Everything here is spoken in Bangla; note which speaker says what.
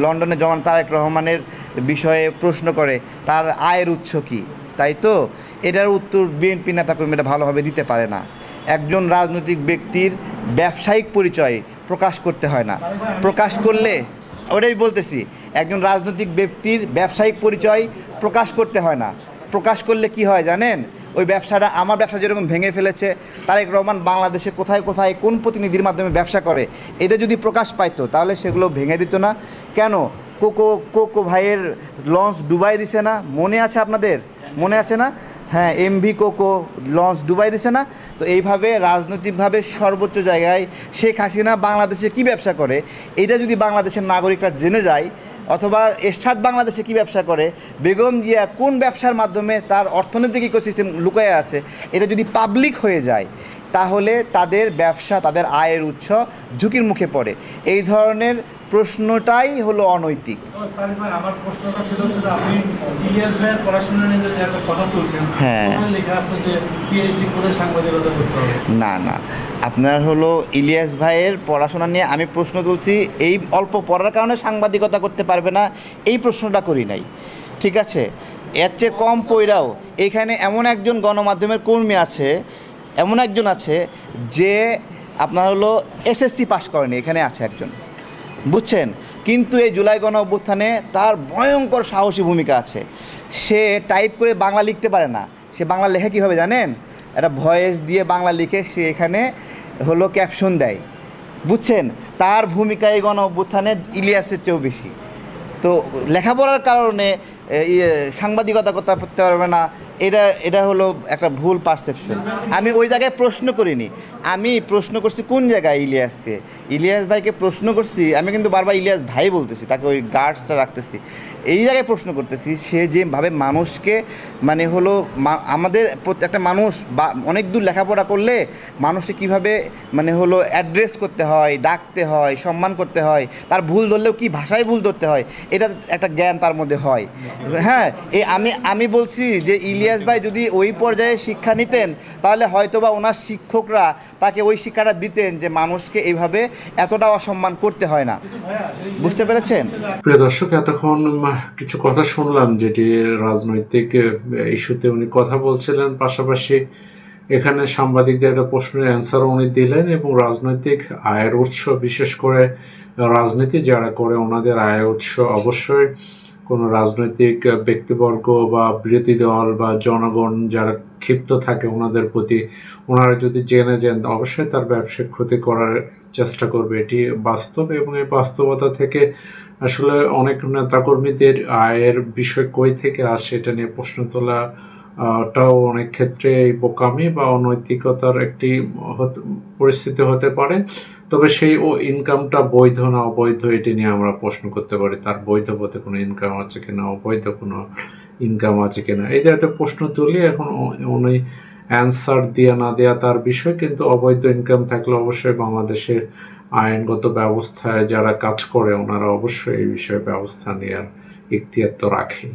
Speaker 1: লন্ডনে যেমন তারেক রহমানের বিষয়ে প্রশ্ন করে, তার আয়ের উৎস কী? তাই তো? এটার উত্তর বিএনপি নেতাকর্মীরা ভালোভাবে দিতে পারে না। একজন রাজনৈতিক ব্যক্তির ব্যবসায়িক পরিচয় প্রকাশ করতে হয় না। প্রকাশ করলে, ওটাই বলতেছি, একজন রাজনৈতিক ব্যক্তির ব্যবসায়িক পরিচয় প্রকাশ করতে হয় না। প্রকাশ করলে কি হয় জানেন? ওই ব্যবসাটা আমার ব্যবসা যেরকম ভেঙে ফেলেছে, তারেক রহমান বাংলাদেশে কোথায় কোথায় কোন প্রতিনিধির মাধ্যমে ব্যবসা করে, এটা যদি প্রকাশ পাইতো, তাহলে সেগুলো ভেঙে দিত না। কেন? কোকো কোকো ভাইয়ের লঞ্চ ডুবাই দিছে না? মনে আছে আপনাদের? মনে আছে না? হ্যাঁ এমভি কোকো লঞ্চ ডুবাই দিছে না? তো এইভাবে রাজনৈতিকভাবে সর্বোচ্চ জায়গায় শেখ হাসিনা বাংলাদেশে কি ব্যবসা করে? এটা যদি বাংলাদেশের নাগরিকরা জেনে যায় অথবা এরশাদ বাংলাদেশে কি ব্যবসা করে, বেগম জিয়া কোন ব্যবসার মাধ্যমে তার অর্থনৈতিক ইকোসিস্টেম লুকায়ে আছে, এটা যদি পাবলিক হয়ে যায়, তাহলে তাদের ব্যবসা, তাদের আয়ের উৎস ঝুঁকির মুখে পড়ে। এই ধরনের প্রশ্নটাই হলো অনৈতিক।
Speaker 2: তো তারিক ভাই, আমার প্রশ্নটা ছিল যে আপনি ইলিয়াস ভাইয়ের পড়াশোনা নিয়ে যে একটা কথা বলছেন
Speaker 1: হ্যাঁ।
Speaker 2: লেখা আছে যে পিএইচডি করে সাংবাদিকতা করতে হবে।
Speaker 1: না না। আপনার হলো ইলিয়াস ভাইয়ের পড়াশোনা নিয়ে আমি প্রশ্ন তুলছি এই অল্প পড়ার কারণে সাংবাদিকতা করতে পারবে না এই প্রশ্নটা করি নাই। ঠিক আছে? এর চেয়ে কম পইরাও এখানে এমন একজন গণমাধ্যমের কর্মী আছে এমন একজন আছে যে আপনার হলো এসএসসি পাস করেনি এখানে আছে একজন। বুঝছেন? কিন্তু এই জুলাই গণ অভ্যুত্থানে তার ভয়ঙ্কর সাহসী ভূমিকা আছে। সে টাইপ করে বাংলা লিখতে পারে না। সে বাংলা লেখে কীভাবে জানেন? একটা ভয়েস দিয়ে বাংলা লিখে সে এখানে হলো ক্যাপশন দেয়। বুঝছেন? তার ভূমিকা এই গণ অভ্যুত্থানে ইলিয়াসের চেয়েও বেশি। তো লেখাপড়ার কারণে ইয়ে, সাংবাদিকতা করতে করতে পারবে না এটা এটা হলো একটা ভুল পারসেপশন আমি ওই জায়গায় প্রশ্ন করিনি। আমি প্রশ্ন করছি কোন জায়গায় ইলিয়াসকে? ইলিয়াস ভাইকে প্রশ্ন করছি, আমি কিন্তু বারবার ইলিয়াস ভাই বলতেছি, তাকে ওই গার্ডসটা রাখতেছি। এই জায়গায় প্রশ্ন করতেছি, সে যেভাবে মানুষকে মানে হলো আমাদের একটা মানুষ বা অনেক দূর লেখাপড়া করলে মানুষকে কীভাবে মানে হলো অ্যাড্রেস করতে হয়, ডাকতে হয়, সম্মান করতে হয়, তার ভুল ধরলেও কি ভাষায় ভুল ধরতে হয়, এটা একটা জ্ঞান তার মধ্যে হয়। হ্যাঁ এই আমি আমি বলছি যে ইলিয়াস ভাই যদি ওই পর্যায়ে শিক্ষা নিতেন, তাহলে হয়তোবা ওনার শিক্ষকরা তাকে ওই শিক্ষাটা দিতেন যে মানুষকে এইভাবে এতটা অসম্মান করতে হয় না। বুঝতে পেরেছেন?
Speaker 3: প্রিয় দর্শক, এতক্ষণ কিছু কথা শুনলাম যেটি রাজনৈতিক ইস্যুতে উনি কথা বলছিলেন। পাশাপাশি এখানে সাংবাদিকদের একটা প্রশ্নের অ্যান্সার উনি দিলেন এবং রাজনৈতিক আয়ের উৎস, বিশেষ করে রাজনীতি যারা করে, ওনাদের আয়ের উৎস অবশ্যই কোনো রাজনৈতিক ব্যক্তিবর্গ বা বিরোধী দল বা জনগণ যারা ক্ষিপ্ত থাকে ওনাদের প্রতি, ওনারা যদি জেনে যান, অবশ্যই তার ব্যবসায়িক ক্ষতি করার চেষ্টা করবে। এটি বাস্তব এবং এই বাস্তবতা থেকে আসলে অনেক নেতাকর্মীদের আয়ের বিষয় কই থেকে আসে, এটা নিয়ে প্রশ্ন তোলা টাও অনেক ক্ষেত্রে এই বোকামি বা অনৈতিকতার একটি পরিস্থিতি হতে পারে। তবে সেই ও ইনকামটা বৈধ না অবৈধ, এটি নিয়ে আমরা প্রশ্ন করতে পারি, তার বৈধ পথে কোনো ইনকাম আছে কিনা, অবৈধ কোনো ইনকাম আছে কিনা। এই জাতীয় প্রশ্ন তুলি, এখন উনি অ্যান্সার দেওয়া না দেওয়া তার বিষয়, কিন্তু অবৈধ ইনকাম থাকলে অবশ্যই বাংলাদেশের আইনগত ব্যবস্থায় যারা কাজ করে, ওনারা অবশ্যই এই বিষয়ে ব্যবস্থা নেওয়ার ইখতিয়ার তো রাখে